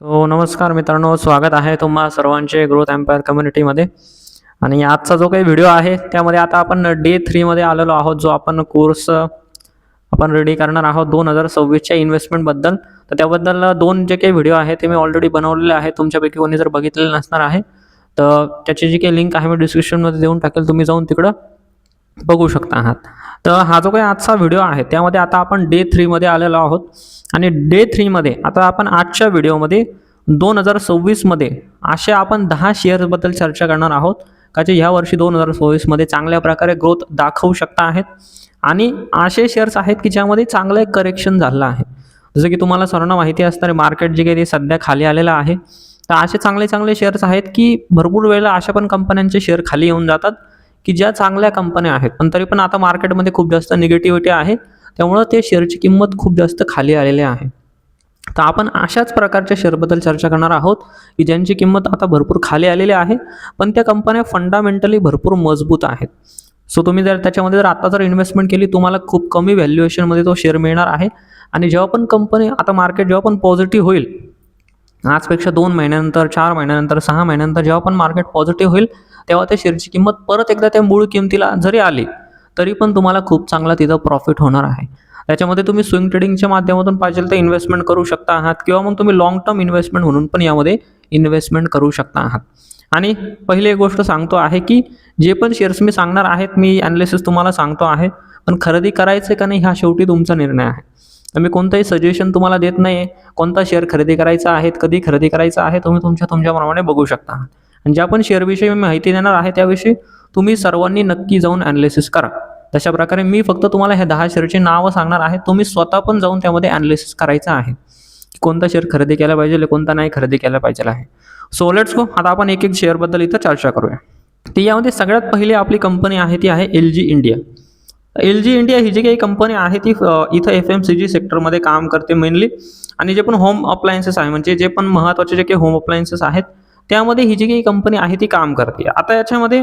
तो नमस्कार मित्रांनो स्वागत आहे तुम्हा सर्वांचे ग्रोथ एम्पायर कम्युनिटीमध्ये आणि आजचा जो काही व्हिडिओ आहे त्यामध्ये आता आपण डे थ्रीमध्ये आलेलो आहोत जो आपण कोर्स आपण रेडी करणार आहोत दोन हजार सव्वीसच्या इन्व्हेस्टमेंटबद्दल तर त्याबद्दल दोन जे काही व्हिडिओ आहे ते मी ऑलरेडी बनवलेले आहे तुमच्यापैकी कोणी जर बघितलेलं नसणार आहे तर त्याची जी काही लिंक आहे मी डिस्क्रिप्शनमध्ये देऊन टाकेल. तुम्ही जाऊन तिकडं बघू शकता आहात. तर हा जो काही आजचा व्हिडिओ आहे त्यामध्ये आता आपण डे थ्रीमध्ये आलेलो आहोत. आणि डे थ्रीमध्ये आता आपण आजच्या व्हिडिओमध्ये दोन हजार सव्वीसमध्ये असे आपण दहा शेअर्सबद्दल चर्चा करणार आहोत. का जे ह्या वर्षी दोन हजार सव्वीसमध्ये चांगल्या प्रकारे ग्रोथ दाखवू शकता आहेत. आणि असे शेअर्स आहेत की ज्यामध्ये चांगलं एक करेक्शन झालं आहे. जसं की तुम्हाला सर्वांना माहिती असणारे मार्केट जे काही ते सध्या खाली आलेलं आहे. तर असे चांगले चांगले शेअर्स आहेत की भरपूर वेळेला अशा पण कंपन्यांचे शेअर खाली येऊन जातात. की ज्या चांगल्या कंपन्या आहेत. पण तरी पण आता मार्केटमध्ये खूप जास्त निगेटिव्हिटी आहे. त्यामुळं ते शेअरची किंमत खूप जास्त खाली आलेली आहे. तर आपण अशाच प्रकारच्या शेअरबद्दल चर्चा करणार आहोत की ज्यांची किंमत आता भरपूर खाली आलेली आहे पण त्या कंपन्या फंडामेंटली भरपूर मजबूत आहेत. सो तुम्ही जर त्याच्यामध्ये जर आता जर इन्व्हेस्टमेंट केली तुम्हाला खूप कमी व्हॅल्युएशनमध्ये तो शेअर मिळणार आहे. आणि जेव्हा पण कंपनी आता मार्केट जेव्हा पण पॉझिटिव्ह होईल आजपेक्षा दोन महिन्यानंतर चार महिन्यानंतर सहा महिन्यानंतर जेव्हा पण मार्केट पॉझिटिव्ह होईल तेव्हा त्या शेअरची किंमत परत एकदा त्या मूळ किमतीला जरी आली तरी पण तुम्हाला खूप चांगला तिथं प्रॉफिट होणार आहे. त्याच्यामध्ये तुम्ही स्विंग ट्रेडिंगच्या माध्यमातून पाहिजे तर इन्व्हेस्टमेंट करू शकता आहात किंवा मग तुम्ही लॉंग टर्म इन्व्हेस्टमेंट म्हणून पण यामध्ये इन्व्हेस्टमेंट करू शकता आहात. आणि पहिली एक गोष्ट सांगतो आहे की जे पण शेअर्स मी सांगणार आहेत मी ॲनालिसिस तुम्हाला सांगतो आहे पण खरेदी करायचं का नाही हा शेवटी तुमचा निर्णय आहे. मी कोणतंही सजेशन तुम्हाला देत नाही आहे कोणता शेअर खरेदी करायचा आहे कधी खरेदी करायचा आहे तुम्ही तुमच्या तुमच्याप्रमाणे बघू शकता. आणि ज्या पण शेअरविषयी मी माहिती देणार आहे त्याविषयी तुम्ही सर्वांनी नक्की जाऊन ॲनालिसिस करा. तशा प्रकारे मी फक्त तुम्हाला ह्या दहा शेअरची नावं सांगणार आहे. तुम्ही स्वतः पण जाऊन त्यामध्ये ॲनालिसिस करायचं आहे. कोणता शेअर खरेदी केला पाहिजे कोणता नाही खरेदी केला पाहिजे आहे. सो लेट्स गो आता आपण एक एक शेअरबद्दल इथं चर्चा करूया. ती यामध्ये सगळ्यात पहिली आपली कंपनी आहे ती आहे L G India L G India ही जी काही कंपनी आहे ती इथं एफ एम सी जी सेक्टरमध्ये काम करते मेनली आणि जे पण होम अप्लायन्सेस आहे म्हणजे जे पण महत्त्वाचे जे काही होम अप्लायन्सेस आहेत त्यामध्ये ही जी काही कंपनी आहे ती काम करते. आता याच्यामध्ये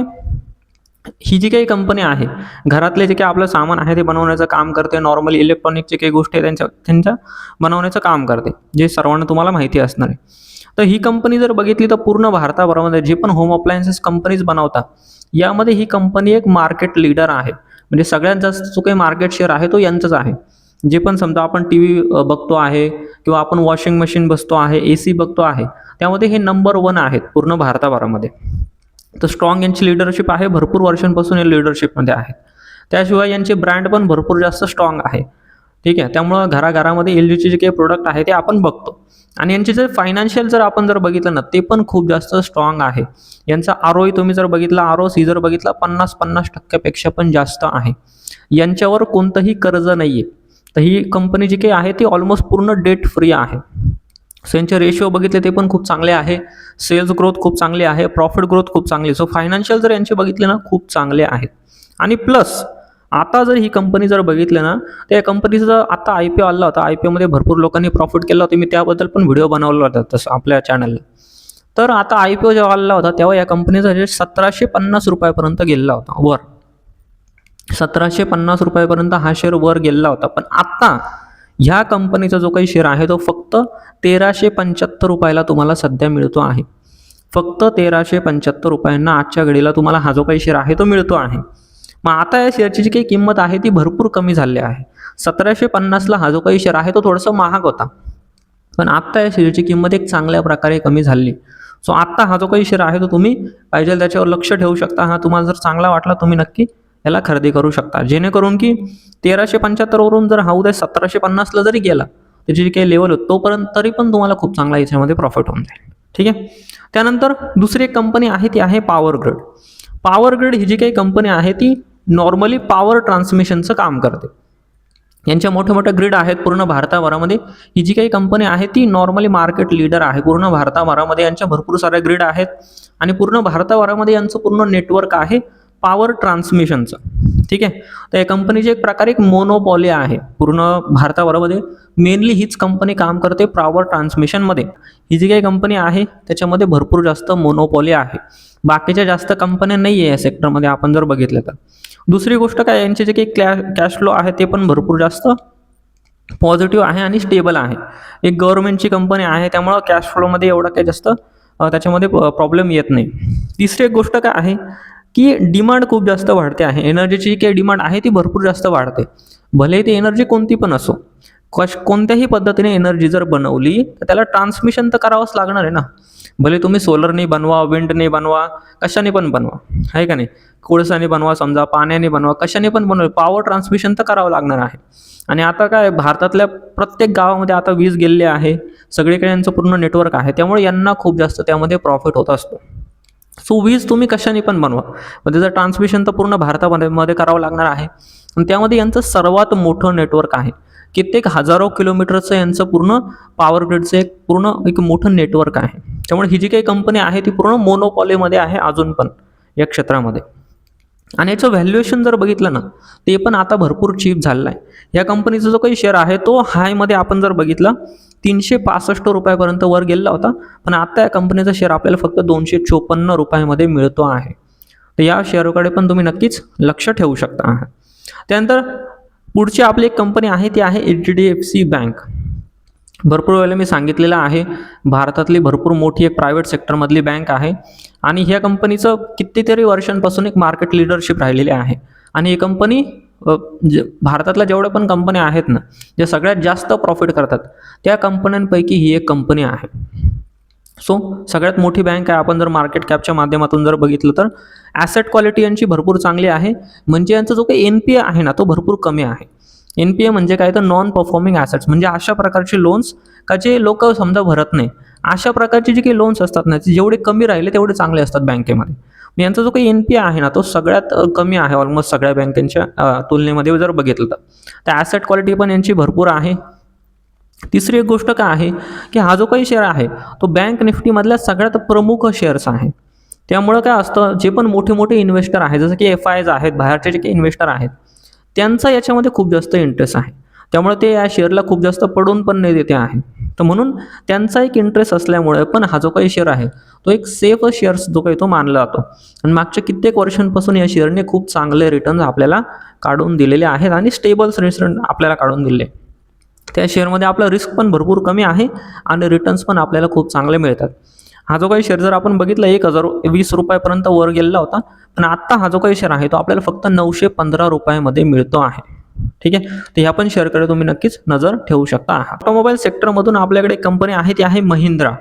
ही जी काही कंपनी आहे घरातले जे काही आपलं सामान आहे ते बनवण्याचं काम करते. नॉर्मली इलेक्ट्रॉनिकचे काही गोष्टी आहे त्यांच्या त्यांच्या बनवण्याचं काम करते. जे सर्वांना तुम्हाला माहिती असणार आहे. तर ही कंपनी जर बघितली तर पूर्ण भारताभरामध्ये जे पण होम अप्लायन्सेस कंपनीज बनवतात यामध्ये ही कंपनी एक मार्केट लीडर आहे. म्हणजे सगळ्यात जास्त जो काही मार्केट शेअर आहे तो यांचाच आहे. जे पण समजा आपण टी व्ही बघतो आहे किंवा आपण वॉशिंग मशीन बसतो आहे ए सी बघतो आहे त्यामध्ये हे नंबर वन आहेत पूर्ण भारताभरामध्ये. तर स्ट्रॉंग यांची लिडरशिप आहे भरपूर वर्षांपासून हे लिडरशिपमध्ये आहेत त्याशिवाय यांचे ब्रँड पण भरपूर जास्त स्ट्रॉंग आहे. ठीक आहे? त्यामुळं घराघरामध्ये एल जीचे जे काही प्रोडक्ट आहे ते आपण बघतो. आणि यांचे जे फायनान्शियल जर आपण जर बघितलं ना ते पण खूप जास्त स्ट्रॉंग आहे. यांचा आर तुम्ही जर बघितला आर ओ सी जर बघितला पन्नास पन्नास टक्क्यापेक्षा पण जास्त आहे. यांच्यावर कोणतंही कर्ज नाही आहे तर ही कंपनी जी काही आहे ती ऑलमोस्ट पूर्ण डेट फ्री आहे. सो यांचे रेशिओ बघितले ते पण खूप चांगले आहे. सेल्स ग्रोथ खूप चांगली आहे. प्रॉफिट ग्रोथ खूप चांगली सो फायनान्शियल जर यांचे बघितले ना खूप चांगले आहेत. आणि प्लस आता जर ही कंपनी जर बघितलं ना तर या कंपनीचा जर आता आय पी ओ आला होता आय पी ओमध्ये भरपूर लोकांनी प्रॉफिट केला होता. मी त्याबद्दल पण व्हिडिओ बनवला होता तसं आपल्या चॅनलला तर आता आय पी ओ जेव्हा आला होता तेव्हा या कंपनीचा रेट सतराशे पन्नास रुपयापर्यंत गेलेला होता वर. सतराशे पन्नास रुपयापर्यंत हा शेअर वर गेलेला होता. पण आत्ता ह्या कंपनीचा जो काही शेअर आहे तो फक्त तेराशे पंच्याहत्तर रुपयाला तुम्हाला सध्या मिळतो आहे. फक्त तेराशे पंच्याहत्तर रुपयांना आजच्या घडीला तुम्हाला हा जो काही शेअर आहे तो मिळतो आहे. मग आता या शेअरची जी काही किंमत आहे ती भरपूर कमी झाली आहे. सतराशे पन्नासला हा जो काही शेअर आहे तो थोडासा महाग होता. पण आत्ता या शेअरची किंमत एक चांगल्या प्रकारे कमी झाली. सो आत्ता हा जो काही शेअर आहे तो तुम्ही पाहिजे त्याच्यावर लक्ष ठेवू शकता. हा तुम्हाला जर चांगला वाटला तुम्ही नक्की याला खरेदी करू शकता. जेणेकरून की तेराशे पंच्याहत्तरवरून जर हा उद्या सतराशे पन्नासला जरी गेला त्याची जी काही लेवल होतं तोपर्यंत तरी पण तुम्हाला खूप चांगला याच्यामध्ये प्रॉफिट होऊन जाईल. ठीक आहे? त्यानंतर दुसरी एक कंपनी आहे ती आहे पॉवर ग्रिड पॉवर ग्रिड ही जी काही कंपनी आहे ती नॉर्मली पॉवर ट्रान्समिशनचं काम करते. यांच्या मोठ्या मोठ्या ग्रिड आहेत पूर्ण भारताभरामध्ये. ही जी काही कंपनी आहे ती नॉर्मली मार्केट लीडर आहे. पूर्ण भारताभरामध्ये यांच्या भरपूर साऱ्या ग्रिड आहेत. आणि पूर्ण भारताभरामध्ये यांचं पूर्ण नेटवर्क आहे. पॉवर ट्रान्समिशनचं ठीक आहे? तर या कंपनीची एक प्रकारे एक मोनोपॉली आहे. पूर्ण भारताबरोबर मेनली हीच कंपनी काम करते पॉवर ट्रान्समिशनमध्ये ही जी काही कंपनी आहे त्याच्यामध्ये भरपूर जास्त मोनोपॉली आहे. बाकीच्या जास्त कंपन्या नाही आहे या सेक्टरमध्ये आपण जर बघितलं तर. दुसरी गोष्ट काय यांचे जे काही क्लॅ कॅश फ्लो आहे ते पण भरपूर जास्त पॉझिटिव्ह आहे आणि स्टेबल आहे. एक गव्हर्नमेंटची कंपनी आहे त्यामुळं कॅश फ्लोमध्ये एवढा काही जास्त त्याच्यामध्ये प्रॉब्लेम येत नाही. तिसरी एक गोष्ट काय आहे की डिमांड खूप जास्त वाढते आहे. एनर्जीची जी काही डिमांड आहे ती भरपूर जास्त वाढते. भले ती एनर्जी कोणती पण असो कश कोणत्याही पद्धतीने एनर्जी जर बनवली तर त्याला ट्रान्समिशन तर करावंच लागणार आहे ना. भले तुम्ही सोलरने बनवा विंडने बनवा कशाने पण बनवा आहे का नाही? कोळसाने बनवा समजा पाण्याने बनवा कशाने पण बनवा पॉवर ट्रान्समिशन तर करावं लागणार आहे. आणि आता काय भारतातल्या प्रत्येक गावामध्ये आता वीज गेलेली आहे सगळीकडे यांचं पूर्ण नेटवर्क आहे त्यामुळे यांना खूप जास्त त्यामध्ये प्रॉफिट होत असतो. सो वीज तुम्ही कशाने पण बनवा. पण त्याचं ट्रान्समिशन तर पूर्ण भारतामध्ये मध्ये करावं लागणार आहे. आणि त्यामध्ये यांचं सर्वात मोठं नेटवर्क आहे. कित्येक हजारो किलोमीटरचं यांचं पूर्ण पॉवर ग्रिडचं एक पूर्ण एक मोठं नेटवर्क आहे. त्यामुळे ही जी काही कंपनी आहे ती पूर्ण मोनोपॉलीमध्ये आहे अजून पण या क्षेत्रामध्ये. आणि याचं व्हॅल्युएशन जर बघितलं ना ते पण आता भरपूर चीप झालेलं आहे. या कंपनीचा जो काही शेअर आहे तो हायमध्ये आपण जर बघितला तीनशे पासष्ट रुपयापर्यंत वर गेलेला होता. पण आता या कंपनीचा शेअर आपल्याला फक्त दोनशे चोपन्न रुपयामध्ये मिळतो आहे. तर या शेअरकडे पण तुम्ही नक्कीच लक्ष ठेवू शकता. आहात त्यानंतर पुढची आपली एक कंपनी आहे ती आहे H D F C bank भरपूर वेळेला मी सांगितलेलं आहे भारतातली भरपूर मोठी एक प्रायव्हेट सेक्टरमधली बँक आहे. आणि ह्या कंपनीचं कितीतरी वर्षांपासून एक मार्केट लिडरशिप राहिलेली आहे. आणि ही कंपनी जे भारतातल्या जेवढ्या पण कंपन्या आहेत ना जे सगळ्यात जास्त प्रॉफिट करतात त्या कंपन्यांपैकी ही एक कंपनी आहे. सो सगळ्यात मोठी बँक आहे. आपण जर मार्केट कॅपच्या माध्यमातून जर बघितलं तर ॲसेट क्वालिटी यांची भरपूर चांगली आहे. म्हणजे यांचा जो काही एन पी ए आहे ना तो भरपूर कमी आहे. एन पी ए म्हणजे काय? तर नॉन परफॉर्मिंग ॲसेट्स म्हणजे अशा प्रकारचे लोन्स का जे लोक समजा भरत नाही. अशा प्रकारचे जे काही लोन्स असतात ना जेवढे कमी राहिले तेवढे चांगले असतात बँकेमध्ये. यांचा जो काही एन पी आहे ना तो सगळ्यात कमी आहे ऑलमोस्ट सगळ्या बँकांच्या तुलनेमध्ये जर बघितलं तर. तर ॲसेट क्वालिटी पण यांची भरपूर आहे. तिसरी एक गोष्ट काय आहे की हा जो काही शेअर आहे तो बँक निफ्टीमधल्या सगळ्यात प्रमुख शेअर्स आहे. त्यामुळं काय असतं जे पण मोठे मोठे इन्व्हेस्टर आहेत जसं की एफ आयज आहेत बाहेरचे जे काही इन्व्हेस्टर आहेत त्यांचा याच्यामध्ये खूप जास्त इंटरेस्ट आहे. त्यामुळे ते या शेअरला खूप जास्त पडून पण नाही देते आहे. तर म्हणून त्यांचा एक इंटरेस्ट असल्यामुळे पण हा जो काही शेअर आहे तो एक सेफ शेअर्स जो काही तो मानला जातो. आणि मागच्या कित्येक वर्षांपासून या शेअरने खूप चांगले रिटर्न्स आपल्याला काढून दिलेले आहेत आणि स्टेबल्स रिटर्न आपल्याला काढून दिले. त्या शेअरमध्ये आपला रिस्क पण भरपूर कमी आहे आणि रिटर्न्स पण आपल्याला खूप चांगले मिळतात. हा जो काही शेअर जर आपण बघितला एक हजार वीस रुपयापर्यंत वर गेलेला होता. पण आत्ता हा जो काही शेअर आहे तो आपल्याला फक्त नऊशे पंधरा रुपयामध्ये मिळतो आहे. ठीक आहे? तर ह्या पण शेअरकडे तुम्ही नक्कीच नजर ठेवू शकता. ऑटोमोबाईल सेक्टरमधून आपल्याकडे एक कंपनी आहे ती आहे महिंद्रा.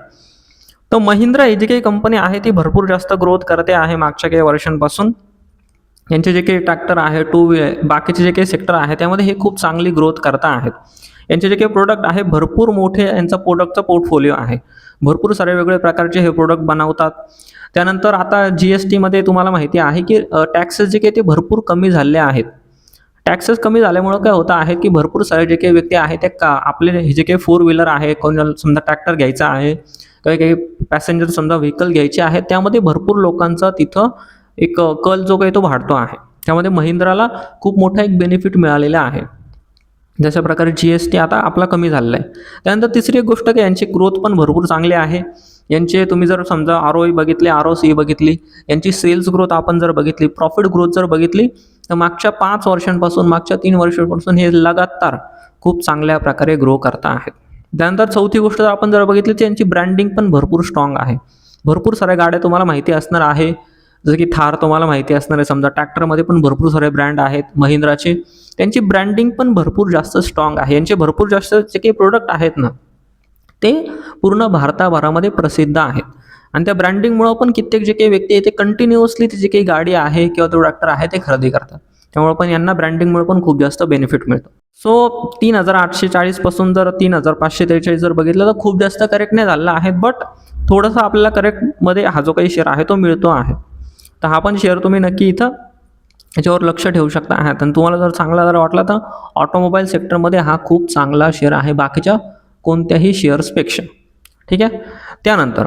तर महिंद्रा ही जी काही कंपनी आहे ती भरपूर जास्त ग्रोथ करते आहे मागच्या काही वर्षांपासून. यांचे जे काही ट्रॅक्टर आहे टू व्हीलर बाकीचे जे काही सेक्टर आहे त्यामध्ये हे खूप चांगली ग्रोथ करता आहेत. यांचे जे काही प्रोडक्ट आहे भरपूर मोठे यांचा प्रोडक्टचा पोर्टफोलिओ आहे. भरपूर सारे वेगवेगळे प्रकारचे हे प्रोडक्ट बनवतात. त्यानंतर आता जी एस टीमध्ये तुम्हाला माहिती आहे की टॅक्सेस जे काही ते भरपूर कमी झाले आहेत. टॅक्सेस कमी झाल्यामुळं काय होतं आहे की भरपूर सारे जे काही व्यक्ती आहेत ते का आपले हे जे काही फोर व्हीलर आहे कोणाला समजा ट्रॅक्टर घ्यायचा आहे काही काही पॅसेंजर समजा व्हेकल घ्यायचे आहेत त्यामध्ये भरपूर लोकांचा तिथं एक कल जो काही तो वाढतो आहे. त्यामध्ये महिंद्राला खूप मोठा एक बेनिफिट मिळालेला आहे. जशा प्रकारे जी एस टी आता आपला कमी झालेला आहे. त्यानंतर तिसरी एक गोष्ट की यांची ग्रोथ पण भरपूर चांगली आहे. यांचे तुम्ही जर समजा आर ओ ई बघितले आर ओ सी बघितली यांची सेल्स ग्रोथ आपण जर बघितली प्रॉफिट ग्रोथ जर बघितली तर मागच्या पाच वर्षांपासून मागच्या तीन वर्षांपासून हे लगातार खूप चांगल्या प्रकारे ग्रो करता आहेत त्यानंतर चौथी गोष्ट जर आपण जर बघितली तर यांची ब्रँडिंग पण भरपूर स्ट्रॉंग आहे. भरपूर साऱ्या गाड्या तुम्हाला माहिती असणार आहे. जसं की थार तुम्हाला माहिती असणार आहे. समजा ट्रॅक्टरमध्ये पण भरपूर सारे ब्रँड आहेत. महिंद्राचे. त्यांची ब्रँडिंग पण भरपूर जास्त स्ट्रॉंग आहे. यांचे भरपूर जास्त जे काही प्रोडक्ट आहेत ना ते पूर्ण भारताभरामध्ये प्रसिद्ध आहेत. आणि त्या ब्रँडिंगमुळं पण कित्येक जे काही व्यक्ती आहे ते कंटिन्युअसली ती जी काही गाडी आहे किंवा तो ट्रॅक्टर आहे ते खरेदी करतात. त्यामुळे पण यांना ब्रँडिंगमुळे पण खूप जास्त बेनिफिट मिळतो. सो तीन हजार आठशे चाळीसपासून जर तीन हजार पाचशे त्रेचाळीस जर बघितलं तर खूप जास्त करेक्ट नाही झालेला आहे. बट थोडंसं आपल्याला करेक्टमध्ये हा जो काही शेअर आहे तो मिळतो आहे. तर हा पण शेअर तुम्ही नक्की इथं याच्यावर लक्ष ठेवू शकता. आहात आणि तुम्हाला जर चांगला जर वाटला तर ऑटोमोबाईल सेक्टरमध्ये हा खूप चांगला शेअर आहे बाकीच्या कोणत्याही शेअर्सपेक्षा ठीक आहे? त्यानंतर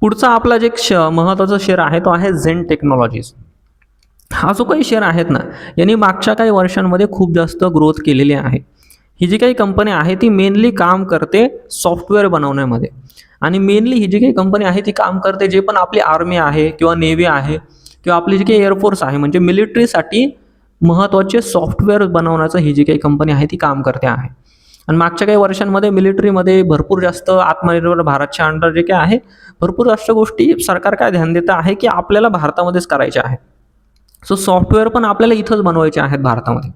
पुढचा आपला जे श महत्त्वाचा शेअर आहे तो आहे झेन टेक्नॉलॉजीज हा जो काही शेअर आहेत ना यांनी मागच्या काही वर्षांमध्ये खूप जास्त ग्रोथ केलेली आहे. ही जी काही कंपनी आहे ती मेनली काम करते सॉफ्टवेअर बनवण्यामध्ये. आणि मेनली ही जी काही कंपनी आहे ती काम करते जे पण आपली आर्मी आहे किंवा नेव्ही आहे किंवा आपली जी काही एअरफोर्स आहे म्हणजे मिलिटरीसाठी महत्त्वाचे सॉफ्टवेअर बनवण्याचं ही जी काही कंपनी आहे ती काम करते आहे. आणि मागच्या काही वर्षांमध्ये मिलिटरीमध्ये भरपूर जास्त आत्मनिर्भर भारतच्या अंडर जे काय आहे भरपूर जास्त गोष्टी सरकार काय ध्यान देतं आहे की आपल्याला भारतामध्येच करायच्या आहे. सो सॉफ्टवेअर पण आपल्याला इथंच बनवायचे आहेत भारतामध्ये.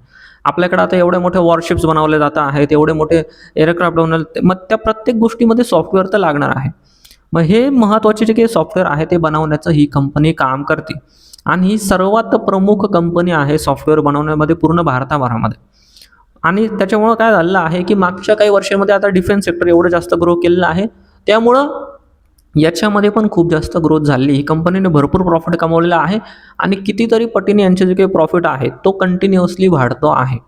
आपल्याकडे आता एवढे मोठे वॉरशिप्स बनवले जात आहेत एवढे मोठे एअरक्राफ्ट बनवले मग त्या प्रत्येक गोष्टीमध्ये सॉफ्टवेअर तर लागणार आहे. मग हे महत्त्वाचे जे काही सॉफ्टवेअर आहे ते बनवण्याचं ही कंपनी काम करते. आणि ही सर्वात प्रमुख कंपनी आहे सॉफ्टवेअर बनवण्यामध्ये पूर्ण भारताभरामध्ये. आणि त्याच्यामुळं काय झालेलं आहे की मागच्या काही वर्षामध्ये आता डिफेन्स सेक्टर एवढं जास्त ग्रो केलेलं आहे. त्यामुळं याच्यामध्ये पण खूप जास्त ग्रोथ झाली ही कंपनीने भरपूर प्रॉफिट कमवलेला आहे. आणि कितीतरी पटीने यांचे जे काही प्रॉफिट आहे तो कंटिन्युअसली वाढतो आहे.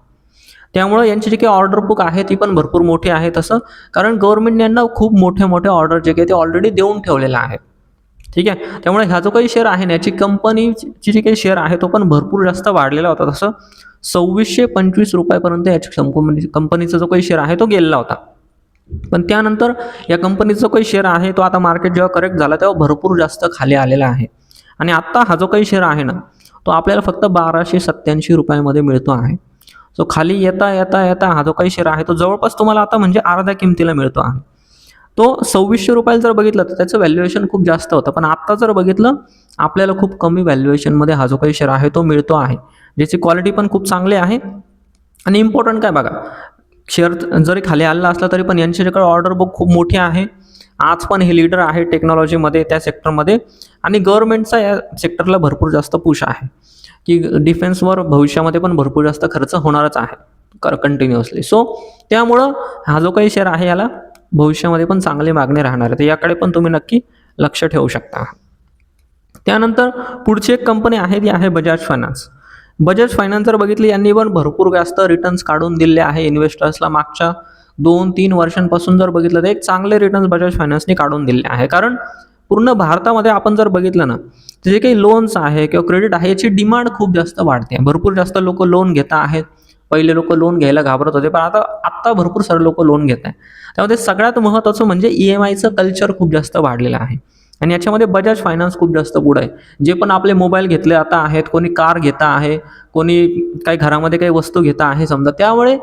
त्यामुळं यांची जी काही ऑर्डर बुक आहे ती पण भरपूर मोठी आहे तसं. कारण गव्हर्नमेंट यांना खूप मोठे मोठे ऑर्डर जे काही ते ऑलरेडी देऊन ठेवलेलं आहे. ठीक आहे? त्यामुळे ह्या जो काही शेअर आहे ना याची कंपनीची जी काही शेअर आहे तो पण भरपूर जास्त वाढलेला होता तसं. सव्वीसशे पंचवीस रुपयापर्यंत याची कंपनी कंपनीचा जो काही शेअर आहे तो गेलेला होता. पण त्यानंतर या कंपनीचा जो काही शेअर आहे तो आता मार्केट जेव्हा करेक्ट झाला तेव्हा भरपूर जास्त खाली आलेला आहे. आणि आत्ता हा जो काही शेअर आहे ना तो आपल्याला फक्त बाराशे सत्त्याऐंशी रुपयामध्ये मिळतो आहे. सो खाली येता येता येता हा जो काही शेअर आहे तो जवळपास तुम्हाला आता म्हणजे अर्ध्या किमतीला मिळतो आहे. तो सव्वीसशे रुपयाला जर बघितलं तर त्याचं व्हॅल्युएशन खूप जास्त होतं. पण आत्ता जर बघितलं आपल्याला खूप कमी व्हॅल्युएशनमध्ये हा जो काही शेअर आहे तो मिळतो आहे. ज्याची क्वालिटी पण खूप चांगली आहे. आणि इम्पॉर्टंट काय बघा शेअर जरी खाली आलेला असला तरी पण यांच्याकडे ऑर्डर बुक खूप मोठी आहे. आज पण हे लीडर आहे टेक्नॉलॉजीमध्ये त्या सेक्टरमध्ये आणि गव्हर्नमेंटचा या सेक्टरला भरपूर जास्त पुश आहे. की डिफेन्सवर भविष्यामध्ये पण भरपूर जास्त खर्च होणारच आहे कर कंटिन्युअसली सो त्यामुळं हा जो काही शेअर आहे याला भविष्यामध्ये पण चांगली मागणी राहणार आहे. तर याकडे पण तुम्ही नक्की लक्ष ठेवू शकता. त्यानंतर पुढची एक कंपनी आहे ती आहे बजाज फायनान्स बजाज फायनान्स जर बघितली यांनी पण भरपूर जास्त रिटर्न्स काढून दिले आहे. इन्व्हेस्टर्सला मागच्या दोन तीन वर्षांपासून जर बघितलं तर एक चांगले रिटर्न्स बजाज फायनान्सने काढून दिले आहे. कारण पूर्ण भारतामध्ये आपण जर बघितलं ना तर जे काही लोन्स आहे किंवा क्रेडिट आहे याची डिमांड खूप जास्त वाढते. भरपूर जास्त लोक लोन घेत आहेत. पहिले लोक लोन घ्यायला घाबरत होते पण आता आत्ता भरपूर सारे लोक लोन घेत आहे त्यामध्ये सगळ्यात महत्त्वाचं म्हणजे ई एम आयचं कल्चर खूप जास्त वाढलेलं आहे. आणि याच्यामध्ये बजाज फायनान्स खूप जास्त पुढं आहे. जे पण आपले मोबाईल घेतले आता आहेत कोणी कार घेता आहे कोणी काही घरामध्ये काही वस्तू घेता आहे समजा त्यामुळे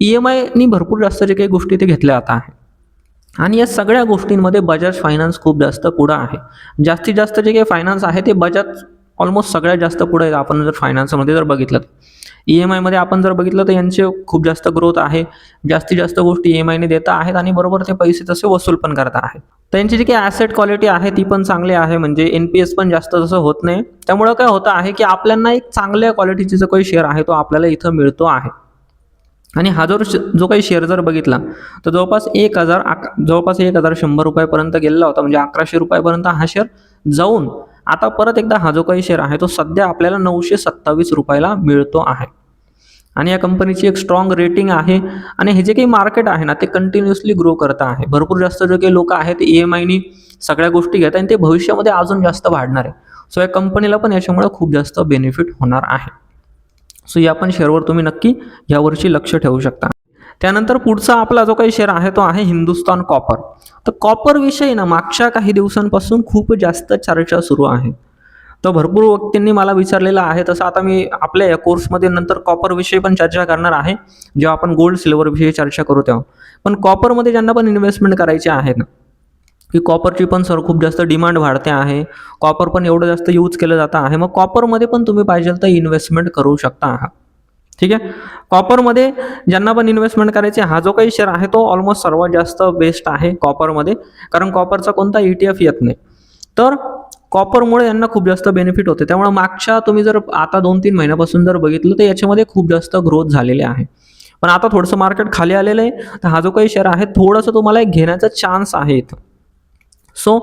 ई एम आयनी भरपूर जास्त जे काही गोष्टी ते घेतल्या आता आहे आणि या सगळ्या गोष्टींमध्ये बजाज फायनान्स खूप जास्त पुढं आहे. जास्तीत जास्त जे काही फायनान्स आहे ते बजाज ऑलमोस्ट सगळ्यात जास्त पुढे आहेत. आपण जर फायनान्समध्ये जर बघितलं ई एम आयमध्ये आपण जर बघितलं तर यांचे खूप जास्त ग्रोथ आहे. जास्तीत जास्त गोष्टी ई एम आयने देता आहेत आणि बरोबर ते पैसे तसे वसूल पण करत आहेत त्यांची जी काही ॲसेट क्वालिटी आहे ती पण चांगली आहे. म्हणजे एन पी एस पण जास्त तसं होत नाही. त्यामुळं काय होतं आहे की आपल्याला एक चांगल्या क्वालिटीचा जो काही शेअर आहे तो आपल्याला इथं मिळतो आहे. आणि हा जो जो काही शेअर जर बघितला तर जवळपास एक हजार अक जवळपास एक हजार शंभर रुपयापर्यंत गेलेला होता म्हणजे अकराशे रुपयापर्यंत हा शेअर जाऊन आता परत एकदा हा जो काही शेअर आहे तो सध्या आपल्याला नऊशे सत्तावीस रुपयाला मिळतो आहे. आणि या कंपनीची एक स्ट्रॉंग रेटिंग आहे आणि हे जे काही मार्केट आहे ना ते कंटिन्युअसली ग्रो करत आहे. भरपूर जास्त जे काही लोक आहेत ई एम आयनी सगळ्या गोष्टी घेत आणि ते भविष्यामध्ये अजून जास्त वाढणार आहे. सो या कंपनीला पण याच्यामुळे खूप जास्त बेनिफिट होणार आहे. सो या पण शेअरवर तुम्ही नक्की यावर्षी लक्ष ठेवू शकता. त्यानंतर पुढचा आपला जो काही शेअर आहे तो आहे हिंदुस्तान कॉपर तर कॉपर विषयी ना मागच्या काही दिवसांपासून खूप जास्त चर्चा सुरू आहे. तर भरपूर व्यक्तींनी मला विचारलेलं आहे तसं आता मी आपल्या या कोर्समध्ये नंतर कॉपरविषयी पण चर्चा करणार आहे. जेव्हा आपण गोल्ड सिल्वरविषयी चर्चा करू तेव्हा. पण कॉपरमध्ये ज्यांना पण इन्व्हेस्टमेंट करायची आहे ना की कॉपरची पण सर खूप जास्त डिमांड वाढते आहे. कॉपर पण एवढं जास्त यूज केलं जातं आहे. मग कॉपरमध्ये पण तुम्ही पाहिजे तर इन्व्हेस्टमेंट करू शकता. आहात ठीक आहे? कॉपरमध्ये ज्यांना पण इन्व्हेस्टमेंट करायची हा जो काही शेअर आहे तो ऑलमोस्ट सर्वात जास्त बेस्ट आहे कॉपरमध्ये कारण कॉपरचा कोणता ई टी एफ येत नाही. तर कॉपरमुळे यांना खूप जास्त बेनिफिट होते. त्यामुळे मागच्या तुम्ही जर आता दोन तीन महिन्यापासून जर बघितलं तर याच्यामध्ये खूप जास्त ग्रोथ झालेली आहे. पण आता थोडंसं मार्केट खाली आलेलं आहे. तर हा जो काही शेअर आहे थोडंसं तुम्हाला एक घेण्याचा चान्स आहे इथं. सो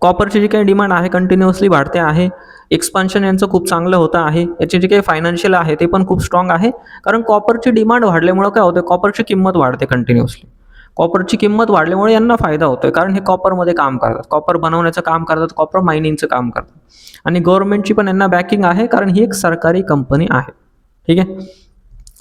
कॉपरची जी काही डिमांड आहे कंटिन्युअसली वाढते आहे. एक्सपान्शन यांचं खूप चांगलं होतं आहे. याचे जे काही फायनान्शियल आहे ते पण खूप स्ट्रॉंग आहे. कारण कॉपरची डिमांड वाढल्यामुळं काय होतं कॉपरची किंमत वाढते कंटिन्युअसली कॉपरची किंमत वाढल्यामुळे यांना फायदा होतो आहे कारण हे कॉपरमध्ये काम करतात. कॉपर बनवण्याचं काम करतात कॉपर मायनिंगचं काम करतात. आणि गव्हर्नमेंटची पण यांना बॅकिंग आहे कारण ही एक सरकारी कंपनी आहे. ठीक आहे?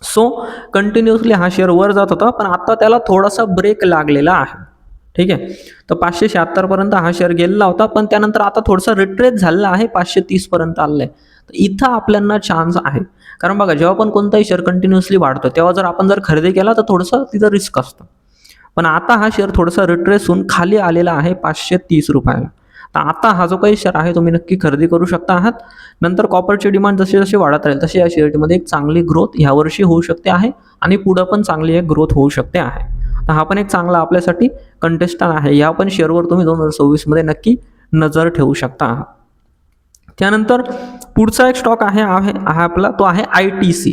सो कंटिन्युअसली हा शेअर वर जात होता पण आता त्याला थोडासा ब्रेक लागलेला आहे. ठीक आहे? तर पाचशे शहात्तरपर्यंत हा शेअर गेलेला होता पण त्यानंतर आता थोडासा रिट्रेस झालेला आहे पाचशे तीसपर्यंत आलेला आहे तर इथं आपल्याला चान्स आहे. कारण बघा जेव्हा पण कोणताही शेअर कंटिन्युअसली वाढतो तेव्हा जर आपण जर खरेदी केला तर थोडंसं तिथं रिस्क असतं. पण आता हा शेअर थोडासा रिट्रेस होऊन खाली आलेला आहे पाचशे तीस रुपयाला. तर आता हा जो काही शेअर आहे तुम्ही नक्की खरेदी करू शकता आहात. नंतर कॉपरची डिमांड जशी जशी वाढत राहील तशी या शेअरमध्ये एक चांगली ग्रोथ ह्यावर्षी होऊ शकते आहे. आणि पुढं पण चांगली एक ग्रोथ होऊ शकते आहे. तर हा पण एक चांगला आपल्यासाठी कंटेस्टंट आहे. या पण शेअरवर तुम्ही दोन हजार सव्वीसमध्ये नक्की नजर ठेवू शकता. त्यानंतर पुढचा एक स्टॉक आहे आहे हा आपला तो आहे आय टी सी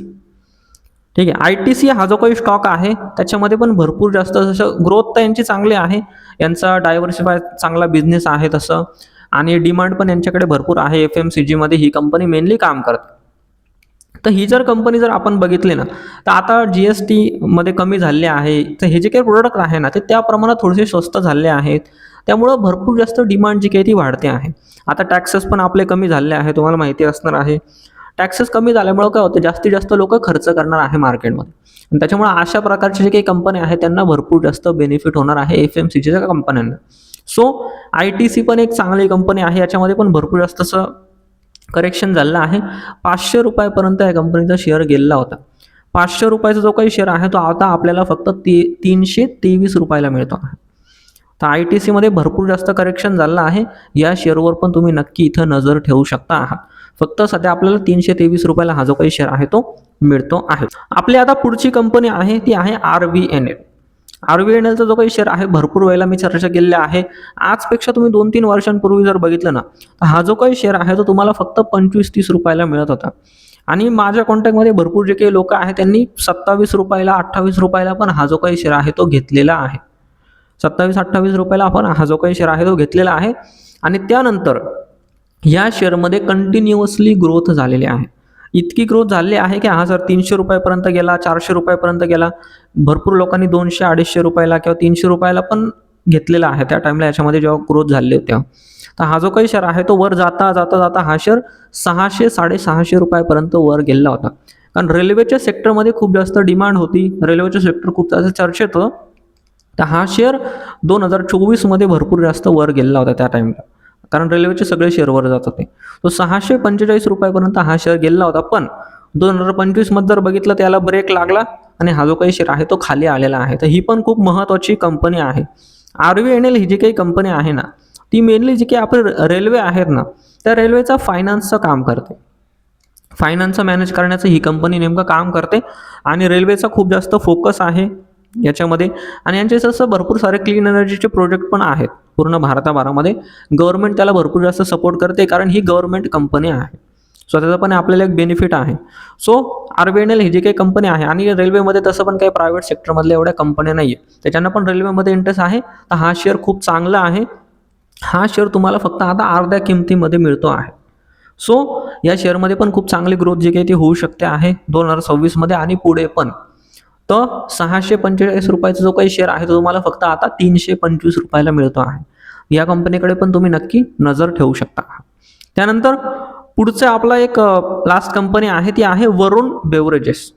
ठीक आहे. आय टी सी हा जो काही स्टॉक आहे त्याच्यामध्ये पण भरपूर जास्त जसं ग्रोथ तर यांची चांगली आहे. यांचा डायव्हर्सिफाय चांगला बिझनेस आहे तसं. आणि डिमांड पण यांच्याकडे भरपूर आहे. एफ एम सी जीमध्ये ही कंपनी मेनली काम करते. तर ही जर कंपनी जर आपण बघितली ना तर आता जी एस टी मध्ये कमी झाले आहे. तर हे जे काही प्रोडक्ट आहे ना ते त्या प्रमाणात थोडेसे स्वस्त झाले आहेत. त्यामुळं भरपूर जास्त डिमांड जी काही ती वाढते आहे. आता टॅक्सेस पण आपले कमी झाले आहे तुम्हाला माहिती असणार आहे. टॅक्सेस कमी झाल्यामुळं काय होतं जास्तीत जास्त लोक खर्च करणार आहे मार्केटमध्ये आणि त्याच्यामुळे अशा प्रकारचे जे काही कंपन्या आहेत त्यांना भरपूर जास्त बेनिफिट होणार आहे एफ एम सी जीच्या कंपन्यांना सो आय टी सी पण एक चांगली कंपनी आहे याच्यामध्ये पण भरपूर जास्त असं करेक्शन झालं आहे. पाचशे रुपयापर्यंत या कंपनीचा शेअर गेलेला होता. पाचशे रुपयाचा जो काही शेअर आहे तो आता आपल्याला फक्त ती तीनशे तेवीस रुपयाला मिळतो आहे. तर आय टी सीमध्ये भरपूर जास्त करेक्शन झालं आहे. या शेअरवर पण तुम्ही नक्की इथं नजर ठेवू शकता आहात. फक्त सध्या आपल्याला तीनशे तेवीस रुपयाला हा जो काही शेअर आहे तो मिळतो आहे. आपली आता पुढची कंपनी आहे ती आहे R V N L R V N एलचा जो काही शेअर आहे भरपूर वेळेला मी चर्चा केलेली आहे. आजपेक्षा तुम्ही दोन तीन वर्षांपूर्वी जर बघितलं ना तर हा जो काही शेअर आहे तो तुम्हाला फक्त पंचवीस तीस रुपयाला मिळत होता. आणि माझ्या कॉन्टॅक्टमध्ये भरपूर जे काही लोक आहेत त्यांनी सत्तावीस रुपयाला अठ्ठावीस रुपयाला पण हा जो काही शेअर आहे तो घेतलेला आहे. सत्तावीस अठ्ठावीस रुपयाला आपण हा जो काही शेअर आहे तो घेतलेला आहे. आणि त्यानंतर या शेअरमध्ये कंटिन्युअसली ग्रोथ झालेली आहे. इतकी ग्रोथ झालेली आहे की हा जर तीनशे रुपयापर्यंत गेला चारशे रुपयापर्यंत गेला भरपूर लोकांनी दोनशे अडीचशे रुपयाला किंवा तीनशे रुपयाला पण घेतलेला आहे. त्या टाईमला याच्यामध्ये जेव्हा ग्रोथ झाले होत्या तर हा जो काही शेअर आहे तो वर जाता जाता जाता हा शेअर सहाशे साडेसहाशे रुपयापर्यंत वर गेलेला होता. कारण रेल्वेच्या सेक्टरमध्ये खूप जास्त डिमांड होती. रेल्वेचं सेक्टर खूप जास्त चर्चेत होतं. तर हा शेअर दोन हजार चोवीसमध्ये भरपूर जास्त वर गेलेला होता त्या टाईमला कारण रेल्वेचे सगळे शेअर वर जात होते. तो सहाशे पंचेचाळीस रुपयापर्यंत हा शेअर गेलेला होता. पण दोन हजार पंचवीसमध्ये जर बघितलं त्याला ब्रेक लागला आणि हा जो काही शेअर आहे तो खाली आलेला आहे. तर ही पण खूप महत्त्वाची कंपनी आहे. आर व्ही एन एल ही जी काही कंपनी आहे ना ती मेनली जी काही आपली रेल्वे आहेत ना त्या रेल्वेचा फायनान्सचं काम करते. फायनान्सचं मॅनेज करण्याचं ही कंपनी नेमकं काम करते आणि रेल्वेचा खूप जास्त फोकस आहे याच्यामध्ये. आणि यांचे जसं भरपूर सारे क्लीन एनर्जीचे प्रोजेक्ट पण आहेत पूर्ण भारताभरामध्ये. गव्हर्नमेंट त्याला भरपूर जास्त सपोर्ट करते कारण ही गव्हर्नमेंट कंपनी आहे. सो त्याचा पण आपल्याला एक बेनिफिट आहे. So R B N L ही जी काही कंपनी आहे आणि रेल्वेमध्ये तसं पण काही प्रायव्हेट सेक्टरमधल्या एवढ्या कंपन्या नाही आहे त्याच्यानं पण रेल्वेमध्ये इंटरेस्ट आहे. तर हा शेअर खूप चांगला आहे. हा शेअर तुम्हाला फक्त आता अर्ध्या किमतीमध्ये मिळतो आहे. सो या शेअरमध्ये पण खूप चांगली ग्रोथ जी काही ती होऊ शकते आहे दोन हजार सव्वीसमध्ये आणि पुढे पण. तर सहाशे पंचेचाळीस रुपयाचा जो काही शेअर आहे तो तुम्हाला फक्त आता तीनशे पंचवीस रुपयाला मिळतो आहे. या कंपनीकडे पण तुम्ही नक्की नजर ठेवू शकता. त्यानंतर पुढचं आपला एक लास्ट कंपनी आहे ती आहे वरुण बेवरेजेस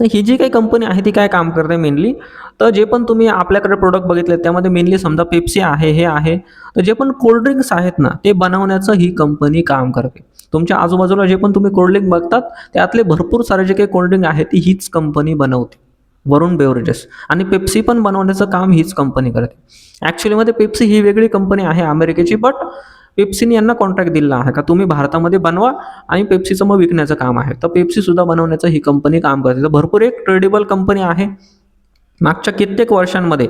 तर ही जी काही कंपनी आहे ती काय काम करते मेनली तर जे पण तुम्ही आपल्याकडे प्रोडक्ट बघितले त्यामध्ये मेनली समजा पेप्सी आहे हे आहे. तर जे पण कोल्ड्रिंक्स आहेत ना ते बनवण्याचं ही कंपनी काम करते. तुमच्या आजूबाजूला जे पण तुम्ही कोल्ड्रिंक बघतात त्यातले भरपूर सारे जे काही कोल्ड्रिंक आहे ती हीच कंपनी बनवते. वरुण बेवरेजेस आणि पेप्सी पण बनवण्याचं काम हीच कंपनी करते. ॲक्च्युलीमध्ये पेप्सी ही वेगळी कंपनी आहे अमेरिकेची बट पेप्सीने यांना कॉन्ट्रॅक्ट दिलेला आहे का? तुम्ही भारतामध्ये बनवा आणि पेप्सीचं मग विकण्याचं काम आहे. तर पेप्सीसुद्धा बनवण्याचं ही कंपनी काम करते. तर भरपूर एक ट्रेडेबल कंपनी आहे. मागच्या कित्येक वर्षांमध्ये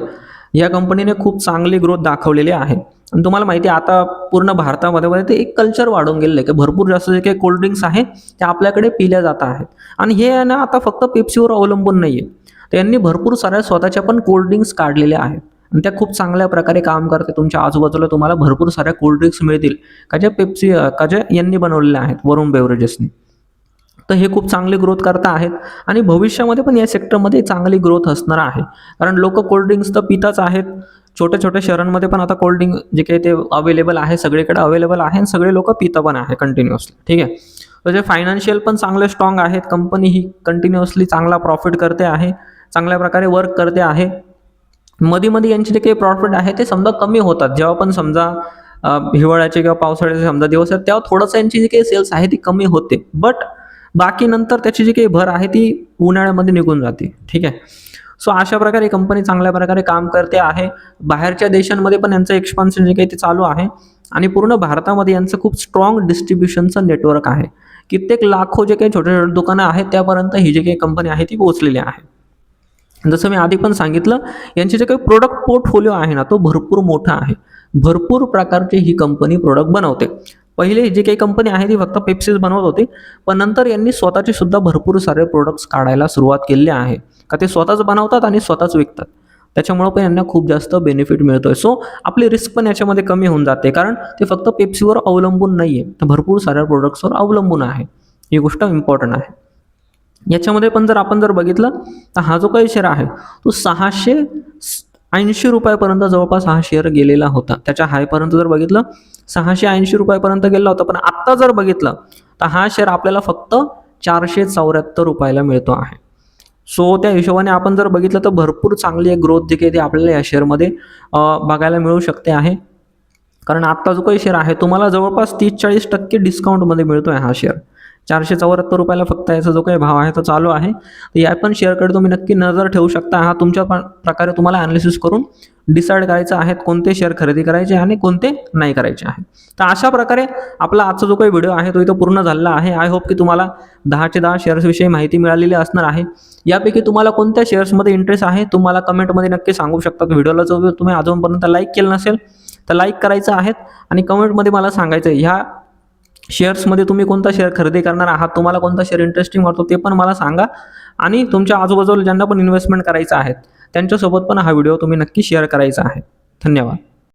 या कंपनीने खूप चांगली ग्रोथ दाखवलेली आहे. आणि तुम्हाला माहिती आहे आता पूर्ण भारतामध्ये मध्ये ते एक कल्चर वाढून गेलेलं आहे की भरपूर जास्त जे काही कोल्ड्रिंक्स आहेत ते आपल्याकडे पिल्या जात आहेत. आणि हे ना आता फक्त पेप्सीवर अवलंबून नाही आहे तर यांनी भरपूर साऱ्या स्वतःच्या पण कोल्ड्रिंक्स काढलेल्या आहेत. आणि त्या खूप चांगल्या प्रकारे काम करते. तुमच्या आजूबाजूला तुम्हाला भरपूर साऱ्या कोल्ड्रिंक्स मिळतील. का ज्या पेप्सी का ज्या यांनी बनवलेल्या आहेत वरुण बेवरेजेसनी तर हे खूप चांगली ग्रोथ करता आहेत आणि भविष्यामध्ये पण या सेक्टरमध्ये चांगली ग्रोथ असणार आहे. कारण लोक कोल्ड्रिंक्स तर पिताच आहेत. छोट्या छोट्या शहरांमध्ये पण आता कोल्ड्रिंक जे काही ते अवेलेबल आहे सगळीकडे अवेलेबल आहे आणि सगळे लोक पिता पण आहे कंटिन्युअसली ठीक आहे? तर जे फायनान्शियल पण चांगले स्ट्रॉंग आहेत. कंपनी ही कंटिन्युअसली चांगला प्रॉफिट करते आहे. चांगल्या प्रकारे वर्क करते आहे. मध्ये मध्ये यांचे जे काही प्रॉफिट आहे ते समजा कमी होतात. जेव्हा पण समजा हिवाळ्याचे किंवा पावसाळ्याचे समजा दिवस आहेत तेव्हा थोडंसं यांची जी काही सेल्स आहे ती कमी होते. बट बाकी नंतर त्याची जी काही भर आहे ती उन्हाळ्यामध्ये निघून जाते. ठीक आहे? सो अशा प्रकारे कंपनी चांगल्या प्रकारे काम करते आहे. बाहेरच्या देशांमध्ये पण यांचं एक्सपान्शन जे काही ते चालू आहे. आणि पूर्ण भारतामध्ये यांचं खूप स्ट्रॉंग डिस्ट्रीब्युशनचं नेटवर्क आहे. कित्येक लाखो जे काही छोटे छोटे दुकानं आहेत त्यापर्यंत ही जी काही कंपनी आहे ती पोहोचलेली आहे. जसं मी आधी पण सांगितलं यांचे जे काही प्रोडक्ट पोर्टफोलिओ आहे ना तो भरपूर मोठा आहे. भरपूर प्रकारची ही कंपनी प्रोडक्ट बनवते. पहिले जी काही कंपनी आहे ती फक्त पेप्सीज बनवत होती पण नंतर यांनी स्वतःचे सुद्धा भरपूर सारे प्रोडक्ट्स काढायला सुरुवात केली आहे. का ते स्वतःच बनवतात आणि स्वतःच विकतात. त्याच्यामुळं पण यांना खूप जास्त बेनिफिट मिळतोय. सो आपली रिस्क पण याच्यामध्ये कमी होऊन जाते. कारण ते फक्त पेप्सीवर अवलंबून नाही आहे तर भरपूर साऱ्या प्रोडक्ट्सवर अवलंबून आहे. ही गोष्ट इम्पॉर्टंट आहे. याच्यामध्ये पण जर आपण जर बघितलं तर हा जो काही शेअर आहे तो सहाशे ऐंशी रुपयापर्यंत जवळपास हा शेअर गेलेला होता. त्याच्या हायपर्यंत जर बघितलं सहाशे ऐंशी रुपयापर्यंत गेला होता. पण आत्ता जर बघितलं तर हा शेअर आपल्याला फक्त चारशे चौऱ्याहत्तर रुपयाला मिळतो आहे. सो त्या हिशोबाने आपण जर बघितलं तर भरपूर चांगली एक ग्रोथ जी काही ती आपल्याला या शेअरमध्ये बघायला मिळू शकते आहे. कारण आत्ता जो काही शेअर आहे तुम्हाला जवळपास तीस चाळीस टक्के डिस्काउंटमध्ये मिळतो आहे हा शेअर चारशे चौऱ्याहत्तर रुपयाला फक्त याचा जो काही भाव आहे तो चालू आहे. तर या पण शेअरकडे तुम्ही नक्की नजर ठेवू शकता. हा तुमच्या प्रकारे तुम्हाला ॲनालिसिस करून डिसाईड करायचं आहे कोणते शेअर खरेदी करायचे आणि कोणते नाही करायचे आहे तर अशा प्रकारे आपला आजचा जो काही व्हिडिओ आहे तो इथं पूर्ण झालेला आहे. आय होप की तुम्हाला दहाचे दहा शेअर्सविषयी माहिती मिळालेली असणार आहे. यापैकी तुम्हाला कोणत्या शेअर्समध्ये इंटरेस्ट आहे तुम्हाला कमेंटमध्ये नक्की सांगू शकतात व्हिडिओला जर तुम्ही अजूनपर्यंत लाईक केलं नसेल तर लाईक करायचं आहेत आणि कमेंटमध्ये मला सांगायचं आहे ह्या शेअर्समध्ये तुम्ही कोणता शेअर खरेदी करणार आहात? तुम्हाला कोणता शेअर इंटरेस्टिंग वाटतो ते पण मला सांगा. आणि तुमच्या आजूबाजूला ज्यांना पण इन्व्हेस्टमेंट करायचं आहे त्यांच्यासोबत पण हा व्हिडिओ तुम्ही नक्की शेअर करायचा आहे. धन्यवाद.